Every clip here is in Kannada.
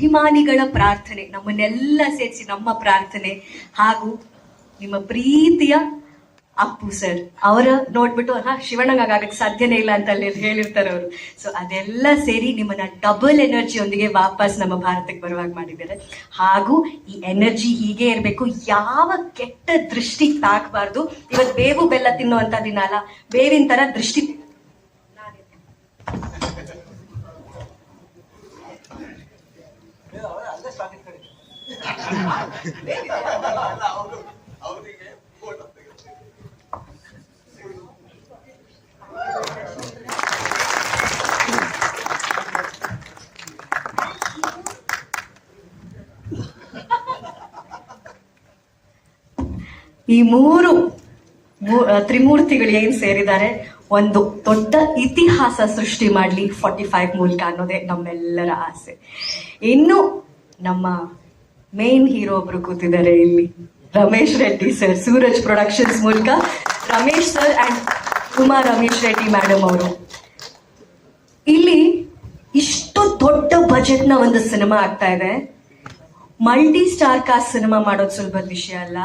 ಅಭಿಮಾನಿಗಳ ಪ್ರಾರ್ಥನೆ, ನಮ್ಮನ್ನೆಲ್ಲ ಸೇರಿಸಿ ನಮ್ಮ ಪ್ರಾರ್ಥನೆ ಹಾಗೂ ನಿಮ್ಮ ಪ್ರೀತಿಯ ಅಪ್ಪು ಸರ್ ಅವರ ನೋಡ್ಬಿಟ್ಟು ಹಾ ಶಿವಣ್ಣಂಗೆ ಆಗಕ್ಕೆ ಸಾಧ್ಯನೇ ಇಲ್ಲ ಅಂತ ಅಲ್ಲಿ ಹೇಳಿರ್ತಾರೆ ಅವರು. ಸೊ ಅದೆಲ್ಲ ಸೇರಿ ನಿಮ್ಮನ್ನ ಡಬಲ್ ಎನರ್ಜಿಯೊಂದಿಗೆ ವಾಪಸ್ ನಮ್ಮ ಭಾರತಕ್ಕೆ ಬರುವಾಗ ಮಾಡಿದ್ದಾರೆ. ಹಾಗೂ ಈ ಎನರ್ಜಿ ಹೀಗೆ ಇರಬೇಕು. ಯಾವ ಕೆಟ್ಟ ದೃಷ್ಟಿ ತಾಕಬಾರ್ದು ಇವತ್ತು ಬೇವು ಬೆಲ್ಲ ತಿನ್ನುವಂತ ದಿನ ಅಲ್ಲ. ಬೇವಿನ ತರ ದೃಷ್ಟಿ ಈ ಮೂರು ತ್ರಿಮೂರ್ತಿಗಳು ಏನ್ ಸೇರಿದ್ದಾರೆ? ಒಂದು ದೊಡ್ಡ ಇತಿಹಾಸ ಸೃಷ್ಟಿ ಮಾಡ್ಲಿ ಫಾರ್ಟಿ ಫೈವ್ ಮೂಲಕ ಅನ್ನೋದೇ ನಮ್ಮೆಲ್ಲರ ಆಸೆ. ಇನ್ನು ನಮ್ಮ ಮೇನ್ ಹೀರೋ ಒಬ್ರು ಕೂತಿದ್ದಾರೆ ಇಲ್ಲಿ. ರಮೇಶ್ ರೆಡ್ಡಿ ಸರ್ ಸೂರಜ್ ಪ್ರೊಡಕ್ಷನ್ಸ್ ಮೂಲಕ. Ramesh sir and Kumar Ramesh Reddy madam ಅವರು. ಇಲ್ಲಿ ಇಷ್ಟು ದೊಡ್ಡ ಬಜೆಟ್ನ ಒಂದು ಸಿನಿಮಾ ಆಗ್ತಾ ಇದೆ. ಮಲ್ಟಿ ಸ್ಟಾರ್ ಕಾಸ್ಟ್ ಸಿನಿಮಾ ಮಾಡೋದು ಸುಲಭದ ವಿಷಯ ಅಲ್ಲ.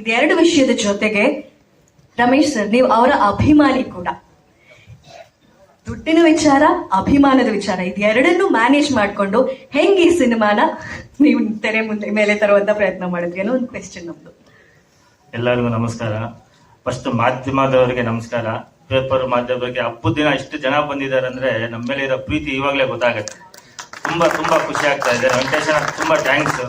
ಇದೆರಡು ವಿಷಯದ ಜೊತೆಗೆ ರಮೇಶ್ ಸರ್ ನೀವು ಅವರ ಅಭಿಮಾನಿ ಕೂಡ. ದುಡ್ಡಿನ ವಿಚಾರ, ಅಭಿಮಾನದ ವಿಚಾರ ಇದೆರಡನ್ನು ಮ್ಯಾನೇಜ್ ಮಾಡ್ಕೊಂಡು ಹೆಂಗೆ ಈ ಸಿನಿಮಾನ ನೀವು ತೆರೆ ಮುಂದೆ ಮೇಲೆ ತರುವಂತ ಪ್ರಯತ್ನ ಮಾಡಿದ್ರಿ ಅನ್ನೋ ಒಂದು ಕ್ವೆಶ್ಚನ್ ನಮ್ದು. ಎಲ್ಲರಿಗೂ ನಮಸ್ಕಾರ. ಫಸ್ಟ್ ಮಾಧ್ಯಮದವರಿಗೆ ನಮಸ್ಕಾರ. ಪೇಪರ್ ಮಾಧ್ಯಮದವರಿಗೆ ಹಬ್ಬದ ದಿನ ಇಷ್ಟು ಜನ ಬಂದಿದ್ದಾರೆ ಅಂದ್ರೆ ನಮ್ಮ ಮೇಲೆ ಇರೋ ಪ್ರೀತಿ ಇವಾಗಲೇ ಗೊತ್ತಾಗುತ್ತೆ. ತುಂಬಾ ತುಂಬಾ ಖುಷಿ ಆಗ್ತಾ ಇದೆ. ವೆಂಕಟೇಶ, ತುಂಬಾ ಥ್ಯಾಂಕ್ಸ್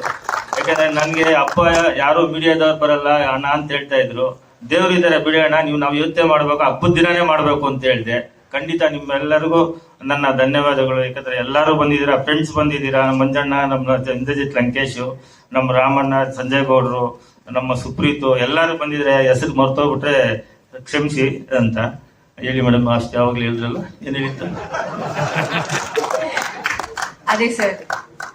ಯಾಕಂದ್ರೆ ನನಗೆ ಅಪ್ಪ ಯಾರು ಮೀಡಿಯಾದವ್ರು ಬರಲ್ಲ, ಅಣ್ಣ ಅಂತ ಹೇಳ್ತಾ ಇದ್ರು. ದೇವ್ರು ಇದ್ದಾರೆ ಬಿಡೋಣ ನೀವು ನಾವು ಯೋಚನೆ ಮಾಡ್ಬೇಕು ಹಬ್ಬದ ದಿನನೇ ಮಾಡ್ಬೇಕು ಅಂತ ಹೇಳಿದೆ. ಖಂಡಿತ ನಿಮ್ಮೆಲ್ಲರಿಗೂ ನನ್ನ ಧನ್ಯವಾದಗಳು. ಯಾಕಂದ್ರೆ ಎಲ್ಲರೂ ಬಂದಿದ್ದೀರಾ ಫ್ರೆಂಡ್ಸ್ ಬಂದಿದ್ದೀರಾ, ನಮ್ಮ ಮಂಜಣ್ಣ, ನಮ್ಮ ಇಂದ್ರಜಿತ್ ಲಂಕೇಶು, ನಮ್ಮ ರಾಮಣ್ಣ, ಸಂಜಯ್ ಗೌಡ್ರು, ನಮ್ಮ ಸುಪ್ರೀತು, ಎಲ್ಲರೂ ಬಂದಿದ್ರೆ ಹೆಸರು ಮರ್ತೋಗ್ಬಿಟ್ರೆ ಕ್ಷಮಿಸಿ ಅಂತ ಹೇಳಿ ಮೇಡಮ್ ಅಷ್ಟು ಯಾವಾಗಲೂ ಹೇಳಿದ್ರಲ್ಲ, ಏನು ಅದೇ ಸರ್,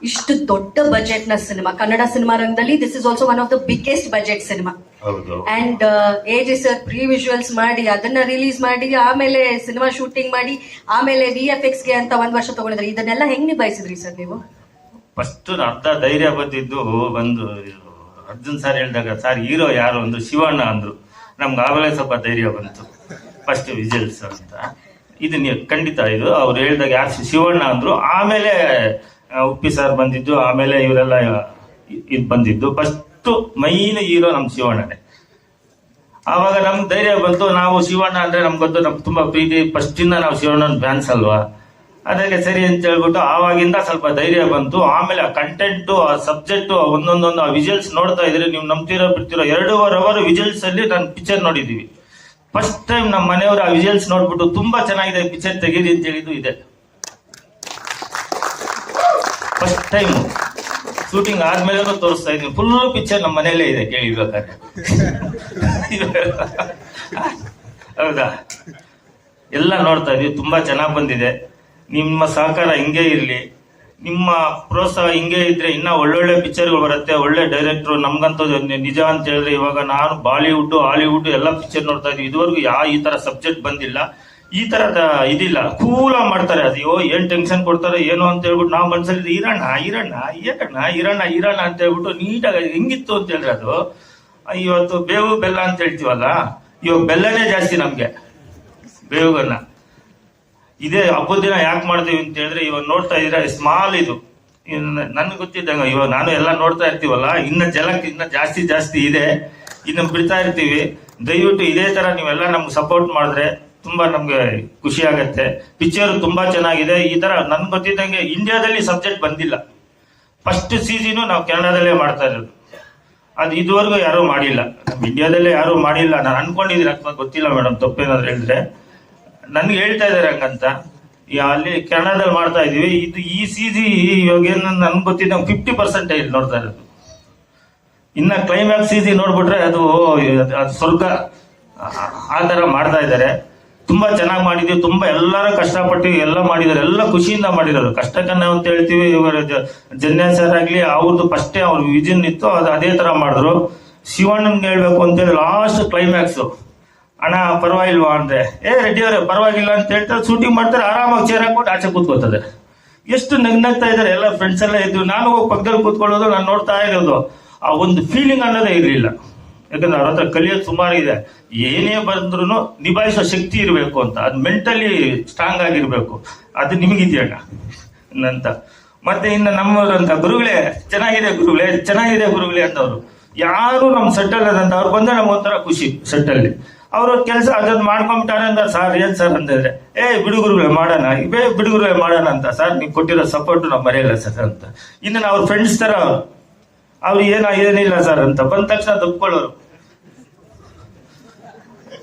ಇಷ್ಟು ದೊಡ್ಡ ಬಜೆಟ್ನ ಸಿನಿಮಾ ಕನ್ನಡ ಸಿನಿಮಾ ರಂಗದಲ್ಲಿ this is also one of the biggest budget cinema ಹೌದು. And age sir pre visuals ಮಾಡಿ ಅದನ್ನ ರಿಲೀಸ್ ಮಾಡಿ ಆಮೇಲೆ ಸಿನಿಮಾ ಶೂಟಿಂಗ್ ಮಾಡಿ ಆಮೇಲೆ ವಿ ಎಫ್ ಎಕ್ಸ್ಗೆ ಅಂತ ಒಂದ್ ವರ್ಷ ತಗೊಂಡಿದ್ರಿ. ಇದನ್ನೆಲ್ಲ ಹೆಂಗ್ ನಿಭಾಯಿಸಿದ್ರಿ ಸರ್ ನೀವು? ಫಸ್ಟ್ ಅರ್ಧ ಧೈರ್ಯ ಬಂದಿದ್ದು ಬಂದು ಅರ್ಜುನ್ ಸರ್ ಹೇಳಿದಾಗ ಸರ್ ಹೀರೋ ಯಾರು? ಅಂದ್ರು ಶಿವಣ್ಣ ಅಂದ್ರು. ನಮ್ಗೆ ಆಮೇಲೆ ಸ್ವಲ್ಪ ಧೈರ್ಯ ಬಂತು. ಫಸ್ಟ್ ವಿಜಲ್ಸ್ ಅಂತ. ಇದು ನೀವು ಖಂಡಿತ ಇದು. ಅವ್ರು ಹೇಳಿದಾಗ ಯಾರು ಶಿವಣ್ಣ ಅಂದ್ರು. ಆಮೇಲೆ ಉಪ್ಪಿ ಸರ್ ಬಂದಿದ್ದು ಆಮೇಲೆ ಇವರೆಲ್ಲ ಇದು ಬಂದಿದ್ದು. ಫಸ್ಟ್ ಮೈನ್ ಹೀರೋ ನಮ್ಮ ಶಿವಣ್ಣನೇ. ಆವಾಗ ನಮ್ ಧೈರ್ಯ ಬಂತು, ನಾವು ಶಿವಣ್ಣ ಅಂದ್ರೆ ನಮ್ಗೊಂದು ನಮ್ಗೆ ತುಂಬಾ ಪ್ರೀತಿ. ಫಸ್ಟ್ ಇಂದ ನಾವು ಶಿವಣ್ಣನ ಫ್ಯಾನ್ಸ್ ಅಲ್ವಾ? ಅದಕ್ಕೆ ಸರಿ ಅಂತ ಹೇಳ್ಬಿಟ್ಟು ಆವಾಗಿಂದ ಸ್ವಲ್ಪ ಧೈರ್ಯ ಬಂತು. ಆಮೇಲೆ ಆ ಕಂಟೆಂಟ್ ಆ ಸಬ್ಜೆಕ್ಟ್ ಒಂದೊಂದೊಂದು, ಆ ವಿಜಲ್ಸ್ ನೋಡ್ತಾ ಇದ್ರೆ ನೀವು ನಂಬ್ತಿರೋ, ಬಿಡ್ತಿರೋ ಎರಡೂವರೆ ಅವರ್ ವಿಜಲ್ಸ್ ಅಲ್ಲಿ ನಾನು ಪಿಕ್ಚರ್ ನೋಡಿದೀವಿ. ಫಸ್ಟ್ ಟೈಮ್ ನಮ್ಮ ಮನೆಯವರು ಆ ವಿಜಲ್ಸ್ ನೋಡ್ಬಿಟ್ಟು ತುಂಬಾ ಚೆನ್ನಾಗಿದೆ ಪಿಕ್ಚರ್ ತೆಗೀರಿ ಅಂತ ಹೇಳಿದ್ದು ಇದೆ. ಫಸ್ಟ್ ಟೈಮ್ ಶೂಟಿಂಗ್ ಆದ್ಮೇಲೆ ತೋರಿಸ್ತಾ ಇದೀನಿ ಫುಲ್ ಪಿಕ್ಚರ್ ನಮ್ಮ ಮನೆಯಲ್ಲೇ ಇದೆ ಕೇಳಿರ್ಬೇಕಾದ್ರೆ ಹೌದಾ? ಎಲ್ಲ ನೋಡ್ತಾ ಇದೀವಿ ತುಂಬಾ ಚೆನ್ನಾಗಿ ಬಂದಿದೆ. ನಿಮ್ಮ ಸಹಕಾರ ಹಿಂಗೆ ಇರಲಿ. ನಿಮ್ಮ ಪ್ರೋತ್ಸಾಹ ಹಿಂಗೆ ಇದ್ರೆ ಇನ್ನ ಒಳ್ಳೊಳ್ಳೆ ಪಿಕ್ಚರ್ಗಳು ಬರುತ್ತೆ, ಒಳ್ಳೆ ಡೈರೆಕ್ಟ್ರು ನಮ್ಗಂತೂ ನಿಜ ಅಂತ ಹೇಳಿದ್ರೆ ಇವಾಗ ನಾನು ಬಾಲಿವುಡ್ ಹಾಲಿವುಡ್ ಎಲ್ಲ ಪಿಕ್ಚರ್ ನೋಡ್ತಾ ಇದ್ದೀವಿ. ಇದುವರೆಗೂ ಯಾವ ಈ ತರ ಸಬ್ಜೆಕ್ಟ್ ಬಂದಿಲ್ಲ. ಈ ತರದ ಇದಿಲ್ಲ. ಕೂಲ ಮಾಡ್ತಾರೆ ಅಯ್ಯೋ, ಏನ್ ಟೆನ್ಷನ್ ಕೊಡ್ತಾರೆ, ಏನು ಅಂತ ಹೇಳ್ಬಿಟ್ಟು ನಾವು ಮನ್ಸಲ್ಲಿ ಇರಣ್ಣ ಇರಣ್ಣ, ಏಕಣ್ಣ, ಇರಣ್ಣ ಇರಣ್ಣ ಅಂತ ಹೇಳ್ಬಿಟ್ಟು ನೀಟಾಗಿ ಹೆಂಗಿತ್ತು ಅಂತ ಹೇಳಿದ್ರೆ ಅದು. ಇವತ್ತು ಬೇವು ಬೆಲ್ಲ ಅಂತ ಹೇಳ್ತೀವಲ್ಲ? ಇವಾಗ ಬೆಲ್ಲನೇ ಜಾಸ್ತಿ ನಮ್ಗೆ. ಬೇವುಗನ್ನ ಇದೇ ಹಬ್ಬದ ದಿನ ಯಾಕೆ ಮಾಡ್ತೀವಿ ಅಂತ ಹೇಳಿದ್ರೆ ಇವಾಗ ನೋಡ್ತಾ ಇದ್ರೆ ಸ್ಮಾಲ್ ಇದು. ನನ್ಗೆ ಗೊತ್ತಿದ್ದಂಗ ಇವಾಗ ನಾನು ಎಲ್ಲ ನೋಡ್ತಾ ಇರ್ತೀವಲ್ಲ? ಇನ್ನ ಜಲಕ್ಕೆ ಇನ್ನ ಜಾಸ್ತಿ ಜಾಸ್ತಿ ಇದೆ. ಇನ್ನು ಬಿಡ್ತಾ ಇರ್ತೀವಿ. ದಯವಿಟ್ಟು ಇದೇ ತರ ನೀವೆಲ್ಲ ನಮ್ಗೆ ಸಪೋರ್ಟ್ ಮಾಡಿದ್ರೆ ತುಂಬಾ ನಮ್ಗೆ ಖುಷಿ ಆಗತ್ತೆ. ಪಿಕ್ಚರ್ ತುಂಬಾ ಚೆನ್ನಾಗಿದೆ. ಈ ತರ ನನ್ಗೆ ಗೊತ್ತಿದ್ದಂಗೆ ಇಂಡಿಯಾದಲ್ಲಿ ಸಬ್ಜೆಕ್ಟ್ ಬಂದಿಲ್ಲ. ಫಸ್ಟ್ ಸೀಸನು ನಾವು ಕೆನಡಾದಲ್ಲೇ ಮಾಡ್ತಾ ಇರೋದು. ಅದು ಇದುವರೆಗೂ ಯಾರೂ ಮಾಡಿಲ್ಲ. ನಮ್ಮ ಇಂಡಿಯಾದಲ್ಲೇ ಯಾರೂ ಮಾಡಿಲ್ಲ. ನಾನು ಅನ್ಕೊಂಡಿದ್ದೀನಿ ಅಕ್ಕ ಗೊತ್ತಿಲ್ಲ ಮೇಡಮ್, ತಪ್ಪೇನಾದ್ರು ಹೇಳಿದ್ರೆ. ನನ್ಗೆ ಹೇಳ್ತಾ ಇದಾರೆ ಹಂಗಂತ. ಅಲ್ಲಿ ಕೆನಡಾದಲ್ಲಿ ಮಾಡ್ತಾ ಇದೀವಿ. ಇದು ಈ ಸೀಸಿ ಇವಾಗ ಏನು ನನ್ಗೆ ಗೊತ್ತಿದ್ದ ಫಿಫ್ಟಿ ಪರ್ಸೆಂಟೇಜ್ ನೋಡ್ತಾ ಇರೋದು. ಇನ್ನ ಕ್ಲೈಮ್ಯಾಕ್ಸ್ ಸೀಸಿ ನೋಡ್ಬಿಟ್ರೆ ಅದು ಅದು ಸ್ವರ್ಗ. ಆ- ತರ ಮಾಡ್ತಾ ಇದ್ದಾರೆ ತುಂಬಾ ಚೆನ್ನಾಗಿ ಮಾಡಿದೀವಿ, ತುಂಬಾ ಎಲ್ಲರೂ ಕಷ್ಟಪಟ್ಟು ಎಲ್ಲ ಮಾಡಿದಾರೆ ಎಲ್ಲ ಖುಷಿಯಿಂದ ಮಾಡಿರೋದು. ಕಷ್ಟಕನ್ನ ಅಂತ ಹೇಳ್ತೀವಿ, ಇವರ ಜನ್ಯ ಸರ್ ಆಗ್ಲಿ ಅವ್ರದ್ದು ಫಸ್ಟೇ ಅವ್ರ ವಿಜನ್ ಇತ್ತು, ಅದು ಅದೇ ತರ ಮಾಡಿದ್ರು. ಶಿವಣ್ಣನ್ಗೆ ಹೇಳ್ಬೇಕು ಅಂತೇಳಿ ಲಾಸ್ಟ್ ಕ್ಲೈಮ್ಯಾಕ್ಸ್ ಅಣ್ಣ, ಪರವಾಗಿಲ್ವಾ ಅಂದ್ರೆ? ಏ, ರೆಡ್ಡಿ ಅವರೇ, ಪರವಾಗಿಲ್ಲ ಅಂತ ಹೇಳ್ತಾರೆ ಶೂಟಿಂಗ್ ಮಾಡ್ತಾರೆ, ಆರಾಮಾಗಿ ಚೇರ್ ಹಾಕೊಂಡು ಆಚೆ ಕೂತ್ಕೋತದೆ ಎಷ್ಟು ನಗ್ನಾಗ್ತಾ ಇದ್ದಾರೆ, ಎಲ್ಲ ಫ್ರೆಂಡ್ಸ್ ಎಲ್ಲ ಇದ್ರು. ನಾನು ಹೋಗಿ ಪಕ್ಕದಲ್ಲಿ ಕೂತ್ಕೊಳ್ಳೋದು, ನಾನು ನೋಡ್ತಾ ಇರೋದು. ಆ ಒಂದು ಫೀಲಿಂಗ್ ಅನ್ನೋದೇ ಇರಲಿಲ್ಲ. ಯಾಕಂದ್ರೆ ಅವ್ರ ಹತ್ರ ಕಲಿಯೋದು ಸುಮಾರು ಇದೆ. ಏನೇ ಬಂದ್ರು ನಿಭಾಯಿಸೋ ಶಕ್ತಿ ಇರಬೇಕು ಅಂತ. ಅದು ಮೆಂಟಲಿ ಸ್ಟ್ರಾಂಗ್ ಆಗಿರಬೇಕು. ಅದು ನಿಮಗಿದೆಯಣ್ಣ ಅಂತ ಮತ್ತೆ ಇನ್ನು ನಮ್ಮವರಂತ ಗುರುಗಳೇ, ಚೆನ್ನಾಗಿದೆ ಗುರುಗಳೇ ಚೆನ್ನಾಗಿದೆ ಗುರುಗಳೇ ಅಂತವ್ರು ಯಾರು ನಮ್ಮ ಸೆಟ್ಟಲ್ ಅದಂತ ಅವ್ರು ಬಂದ್ರೆ ನಮ್ಗೆ ಒಂಥರ ಖುಷಿ ಸೆಟ್ಟಲ್ಲಿ. ಅವರು ಕೆಲಸ ಅದನ್ನ ಮಾಡ್ಕೊಂಬಿಟ್ಟಾರೆ ಅಂತ ಸರ್, ಏನು ಸರ್? ಅಂತಂದ್ರೆ ಏ ಬಿಡುಗುರುಗಳೇ ಮಾಡೋಣ. ಇವೇ ಬಿಡುಗುರುಗಳೇ ಮಾಡೋಣ ಅಂತ. ಸರ್, ನೀವು ಕೊಟ್ಟಿರೋ ಸಪೋರ್ಟ್ ನಾವು ಮರೆಯಲ್ಲ ಸರ್ ಅಂತ. ಇನ್ನು ಅವ್ರ ಫ್ರೆಂಡ್ಸ್ ತರ ಅವ್ರು. ಏನ, ಏನಿಲ್ಲ ಸರ್ ಅಂತ. ಬಂದ ತಕ್ಷಣ ತಪ್ಕೊಳ್ಳೋರು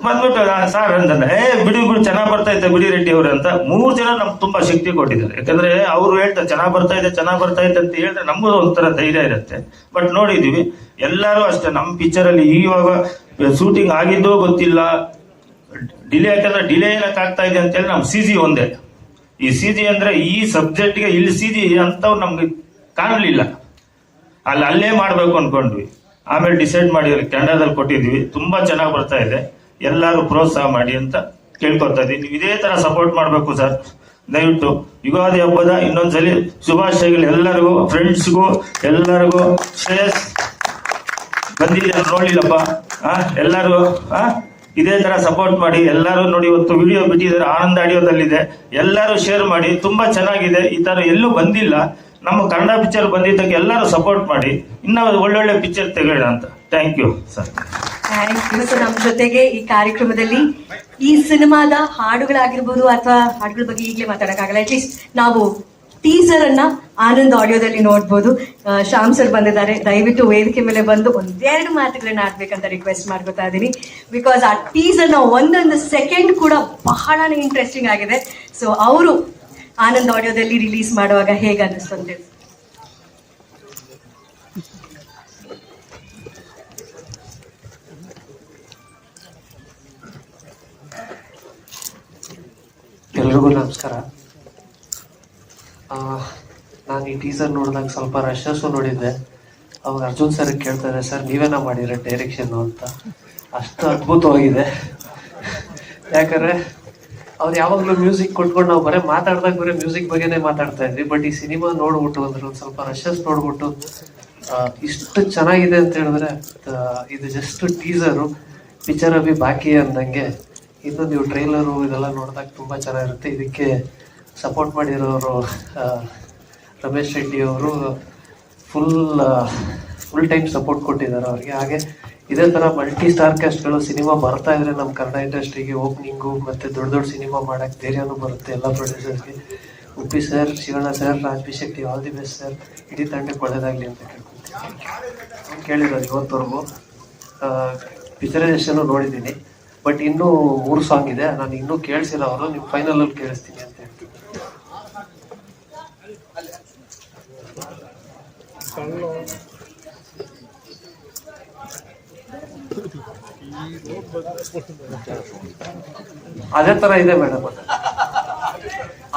ಬಂದ್ಬಿಟ್ಟು ಸರ್ ಅಂತಂದ್ರೆ ಏ, ಬಿಡಿ ಬಿಡಿ, ಚೆನ್ನಾಗಿ ಬರ್ತಾ ಇದ್ದೆ ಬಿಡಿ ರೆಡ್ಡಿ ಅವ್ರೆ ಅಂತ ಮೂರು ಜನ ನಮ್ಗೆ ತುಂಬಾ ಶಕ್ತಿ ಕೊಟ್ಟಿದ್ದಾರೆ. ಯಾಕಂದ್ರೆ ಅವ್ರು ಹೇಳ್ತಾರೆ ಚೆನ್ನಾಗಿ ಬರ್ತಾ ಇದೆ, ಚೆನ್ನಾಗಿ ಬರ್ತಾ ಇದೆ ಅಂತ ಹೇಳಿದ್ರೆ ನಮಗೂ ಒಂಥರ ಧೈರ್ಯ ಇರುತ್ತೆ. ಬಟ್ ನೋಡಿದೀವಿ, ಎಲ್ಲರೂ ಅಷ್ಟೇ ನಮ್ಮ ಪಿಕ್ಚರ್ ಅಲ್ಲಿ ಇವಾಗ ಶೂಟಿಂಗ್ ಆಗಿದ್ದೋ ಗೊತ್ತಿಲ್ಲ ಡಿಲೇ ಯಾಕಂದ್ರೆ ಡಿಲೇ ಏನಕ್ಕೆ ಆಗ್ತಾ ಇದೆ ಅಂತೇಳಿ ನಮ್ಮ ಸಿ ಜಿ ಒಂದೇ. ಈ ಸಿ ಜಿ ಅಂದ್ರೆ ಈ ಸಬ್ಜೆಕ್ಟ್ಗೆ ಇಲ್ಲಿ ಸಿ ಜಿ ಅಂತವ್ ನಮ್ಗೆ ಕಾಣಲಿಲ್ಲ. ಅಲ್ಲಿ ಅಲ್ಲೇ ಮಾಡ್ಬೇಕು ಅನ್ಕೊಂಡ್ವಿ. ಆಮೇಲೆ ಡಿಸೈಡ್ ಮಾಡಿ ಕೆನಡಾದಲ್ಲಿ ಕೊಟ್ಟಿದ್ವಿ. ತುಂಬಾ ಚೆನ್ನಾಗಿ ಬರ್ತಾ ಇದೆ. ಎಲ್ಲರೂ ಪ್ರೋತ್ಸಾಹ ಮಾಡಿ ಅಂತ ಕೇಳ್ಕೊಳ್ತಾ ಇದ್ದೀನಿ. ನೀವು ಇದೇ ತರ ಸಪೋರ್ಟ್ ಮಾಡಬೇಕು ಸರ್ ದಯವಿಟ್ಟು ಯುಗಾದಿ ಹಬ್ಬದ ಇನ್ನೊಂದ್ಸಲಿ ಶುಭಾಶಯಗಳು ಎಲ್ಲರಿಗೂ ಫ್ರೆಂಡ್ಸ್ಗೂ ಎಲ್ಲರಿಗೂ. ಶ್ರೇಯಸ್, ಬಂದಿದ್ದೀರ? ನೋಡಿಲ್ಲಪ್ಪ ಆ, ಎಲ್ಲರೂ, ಆ, ಇದೇ ತರ ಸಪೋರ್ಟ್ ಮಾಡಿ, ಎಲ್ಲರೂ ನೋಡಿ ಇವತ್ತು ವಿಡಿಯೋ ಬಿಟ್ಟಿದ್ದಾರೆ. ಆನಂದ ಆಡಿಯೋದಲ್ಲಿದೆ. ಎಲ್ಲರೂ ಶೇರ್ ಮಾಡಿ, ತುಂಬಾ ಚೆನ್ನಾಗಿದೆ. ಈ ತರ ಎಲ್ಲೂ ಬಂದಿಲ್ಲ. ನಮ್ಮ ಕನ್ನಡ ಪಿಕ್ಚರ್ ಬಂದಿದ್ದಕ್ಕೆ ಎಲ್ಲರೂ ಸಪೋರ್ಟ್ ಮಾಡಿ. ಇನ್ನೊಂದು ಒಳ್ಳೊಳ್ಳೆ ಪಿಕ್ಚರ್ ತೆಗೋಣ ಅಂತ. ಥ್ಯಾಂಕ್ ಯು ಸರ್ ನಮ್ಮ ಜೊತೆಗೆ ಈ ಕಾರ್ಯಕ್ರಮದಲ್ಲಿ ಈ ಸಿನಿಮಾದ ಹಾಡುಗಳಾಗಿರ್ಬೋದು ಅಥವಾ ಹಾಡುಗಳ ಬಗ್ಗೆ ಈಗಲೇ ಮಾತಾಡೋಕ್ಕಾಗಲ್ಲ. ಅಟ್ಲೀಸ್ಟ್ ನಾವು ಟೀಸರ್ ಅನ್ನ ಆನಂದ್ ಆಡಿಯೋದಲ್ಲಿ ನೋಡ್ಬೋದು. ಶ್ಯಾಮ್ ಸರ್ ಬಂದಿದ್ದಾರೆ. ದಯವಿಟ್ಟು ವೇದಿಕೆ ಮೇಲೆ ಬಂದು ಒಂದೆರಡು ಮಾತುಗಳನ್ನ ಆಡ್ಬೇಕಂತ ರಿಕ್ವೆಸ್ಟ್ ಮಾಡ್ಕೊತಾ ಇದ್ದೀನಿ ಬಿಕಾಸ್ ಆ ಟೀಸರ್ನ ಒಂದೊಂದು ಸೆಕೆಂಡ್ ಕೂಡ ಬಹಳನೇ ಇಂಟ್ರೆಸ್ಟಿಂಗ್ ಆಗಿದೆ. ಸೊ ಅವರು ಆನಂದ್ ಆಡಿಯೋದಲ್ಲಿ ರಿಲೀಸ್ ಮಾಡುವಾಗ ಹೇಗೆ ಎಲ್ರಿಗೂ ನಮಸ್ಕಾರ. ನಾನು ಈ ಟೀಸರ್ ನೋಡಿದಾಗ ಸ್ವಲ್ಪ ರಶಸ್ಸು ನೋಡಿದ್ದೆ. ಅವಾಗ ಅರ್ಜುನ್ ಸರ್ ಕೇಳ್ತಾರೆ ಸರ್ ನೀವೇನ ಮಾಡಿರ ಡೈರೆಕ್ಷನ್ ಅಂತ. ಅಷ್ಟು ಅದ್ಭುತವಾಗಿದೆ. ಯಾಕಂದ್ರೆ ಅವ್ರು ಯಾವಾಗಲೂ ಮ್ಯೂಸಿಕ್ ಕೊಟ್ಕೊಂಡು ನಾವು ಬರೀ ಮಾತಾಡ್ದಾಗ ಬರೀ ಮ್ಯೂಸಿಕ್ ಬಗ್ಗೆನೇ ಮಾತಾಡ್ತಾ ಇದ್ವಿ. ಬಟ್ ಈ ಸಿನಿಮಾ ನೋಡ್ಬಿಟ್ಟು ಅಂದ್ರೆ ಒಂದು ಸ್ವಲ್ಪ ರಶಸ್ ನೋಡ್ಬಿಟ್ಟು ಇಷ್ಟು ಚೆನ್ನಾಗಿದೆ ಅಂತ ಹೇಳಿದ್ರೆ ಇದು ಜಸ್ಟ್ ಟೀಸರು ಪಿಕ್ಚರ್ ಅಭಿ ಬಾಕಿ ಅಂದಂಗೆ ಇನ್ನು ನೀವು ಟ್ರೈಲರು ಇದೆಲ್ಲ ನೋಡಿದಾಗ ತುಂಬ ಚೆನ್ನಾಗಿರುತ್ತೆ. ಇದಕ್ಕೆ ಸಪೋರ್ಟ್ ಮಾಡಿರೋರು ರಮೇಶ್ ರೆಡ್ಡಿ ಅವರು ಫುಲ್ ಫುಲ್ ಟೈಮ್ ಸಪೋರ್ಟ್ ಕೊಟ್ಟಿದ್ದಾರೆ ಅವ್ರಿಗೆ. ಹಾಗೆ ಇದೇ ಥರ ಮಲ್ಟಿ ಸ್ಟಾರ್ ಕ್ಯಾಸ್ಟ್ಗಳು ಸಿನಿಮಾ ಬರ್ತಾ ಇದ್ರೆ ನಮ್ಮ ಕನ್ನಡ ಇಂಡಸ್ಟ್ರಿಗೆ ಓಪನಿಂಗು ಮತ್ತು ದೊಡ್ಡ ದೊಡ್ಡ ಸಿನಿಮಾ ಮಾಡೋಕ್ಕೆ ಧೈರ್ಯನೂ ಬರುತ್ತೆ ಎಲ್ಲ ಪ್ರೊಡ್ಯೂಸರ್ಸ್ಗೆ Uppi sir Shivanna sir Raj B Shetty all the best sir ಇಡೀ ತಂಡಕ್ಕೆ ಒಳ್ಳೇದಾಗಲಿ ಅಂತ ಕೇಳ್ಕೊತೀನಿ. ಕೇಳಿರೋದು ಇವತ್ತವರೆಗೂ. ಪಿಕ್ಚರೈಸೇಷನ್ ನೋಡಿದ್ದೀನಿ. ಬಟ್ ಇನ್ನೂ ಮೂರು ಸಾಂಗ್ ಇದೆ. ನಾನು ಇನ್ನೂ ಕೇಳಿಸಿಲ್ಲ ಅವರು. ನೀವು ಫೈನಲ್ ಅಲ್ಲಿ ಕೇಳಿಸ್ತೀನಿ ಅಂತ ಹೇಳ್ತೀನಿ. ಅದೇ ತರ ಇದೆ ಮೇಡಮ್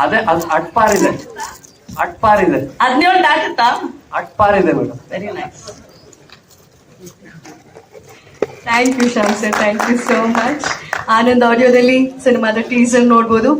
ಅದೇ. ಅದು ಅಟ್ಪಾರ್ ಇದೆ. ಅಟ್ಪಾರ್ ಇದೆ. ಹದಿನೇಳು ದಾಟುತ್ತಾ ಅಟ್ಪಾರ್ ಇದೆ madam. Very nice thank you Shyam sir thank you so much Anand ಆಡಿಯೋದಲ್ಲಿ ಸಿನಿಮಾದ ಟೀಸರ್ ನೋಡ್ಬೋದು.